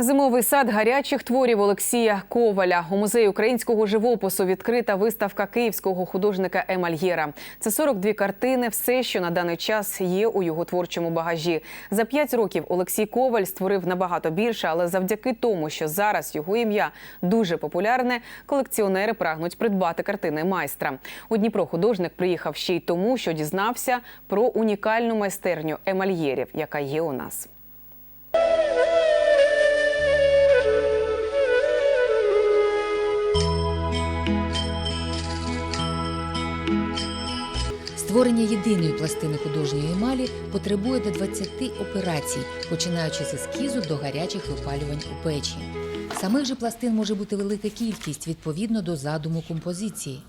Зимовий сад гарячих творів Олексія Коваля у музеї українського живопису відкрита виставка київського художника Емальєра. Це 42 картини, все, що на даний час є у його творчому багажі. За п'ять років Олексій Коваль створив набагато більше, але завдяки тому, що зараз його ім'я дуже популярне, колекціонери прагнуть придбати картини майстра. У Дніпро художник приїхав ще й тому, що дізнався про унікальну майстерню емальєрів, яка є у нас. Створення єдиної пластини художньої емалі потребує до 20 операцій, починаючи з ескізу до гарячих випалювань у печі. Самих же пластин може бути велика кількість відповідно до задуму композиції.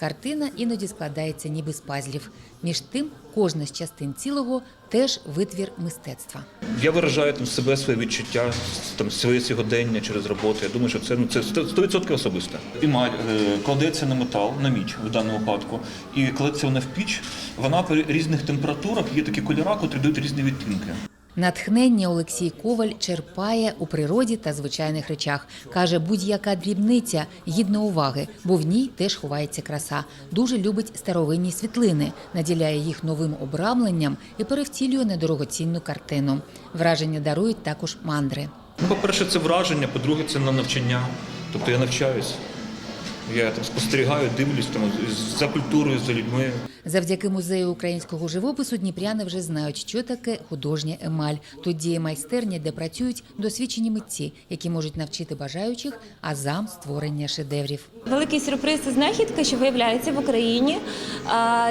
Картина іноді складається ніби з пазлів. Між тим, кожна з частин цілого теж витвір мистецтва. Я виражаю там себе, своє відчуття, там своє сьогодення через роботу. Я думаю, що це ну це 100% особисте. Емаль е, кладеться на метал, на мідь в даному випадку, і кладеться вона в піч. Вона при різних температурах є такі кольори, які дають різні відтінки. Натхнення Олексій Коваль черпає у природі та звичайних речах. Каже, будь-яка дрібниця гідна уваги, бо в ній теж ховається краса. Дуже любить старовинні світлини, наділяє їх новим обрамленням і перевтілює на дорогоцінну картину. Враження дарують також мандри. Ну, по-перше, це враження, по-друге, це на навчання. Тобто я навчаюсь. Я там спостерігаю, дивлюсь там за культурою, за людьми. Завдяки музею українського живопису дніпряни вже знають, що таке художня емаль. Тут діє майстерня, де працюють досвідчені митці, які можуть навчити бажаючих азам створення шедеврів. Великий сюрприз і знахідка, що виявляється в Україні.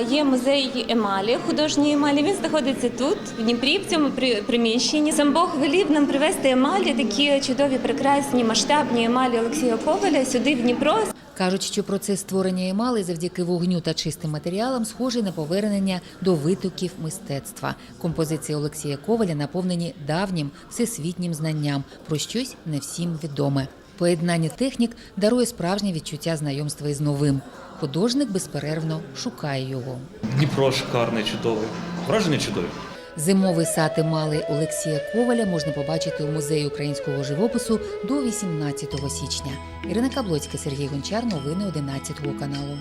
Є музей емалі, художньої емалі. Він знаходиться тут, в Дніпрі, в цьому при- приміщенні. Сам Бог велів нам привезти емалі, такі чудові, прекрасні, масштабні емалі Олексія Коваля сюди в Дніпро. Кажуть, що процес створення емали завдяки вогню та чистим матеріалам схожий на повернення до витоків мистецтва. Композиції Олексія Коваля наповнені давнім всесвітнім знанням про щось не всім відоме. Поєднання технік дарує справжнє відчуття знайомства із новим. Художник безперервно шукає його. Дніпро шикарний, чудовий. Враження чудові. Зимовий сад мали Олексія Коваля можна побачити у музеї українського живопису до 18 січня. Ірина Каблоцька, Сергій Гончар. Новини 11 каналу.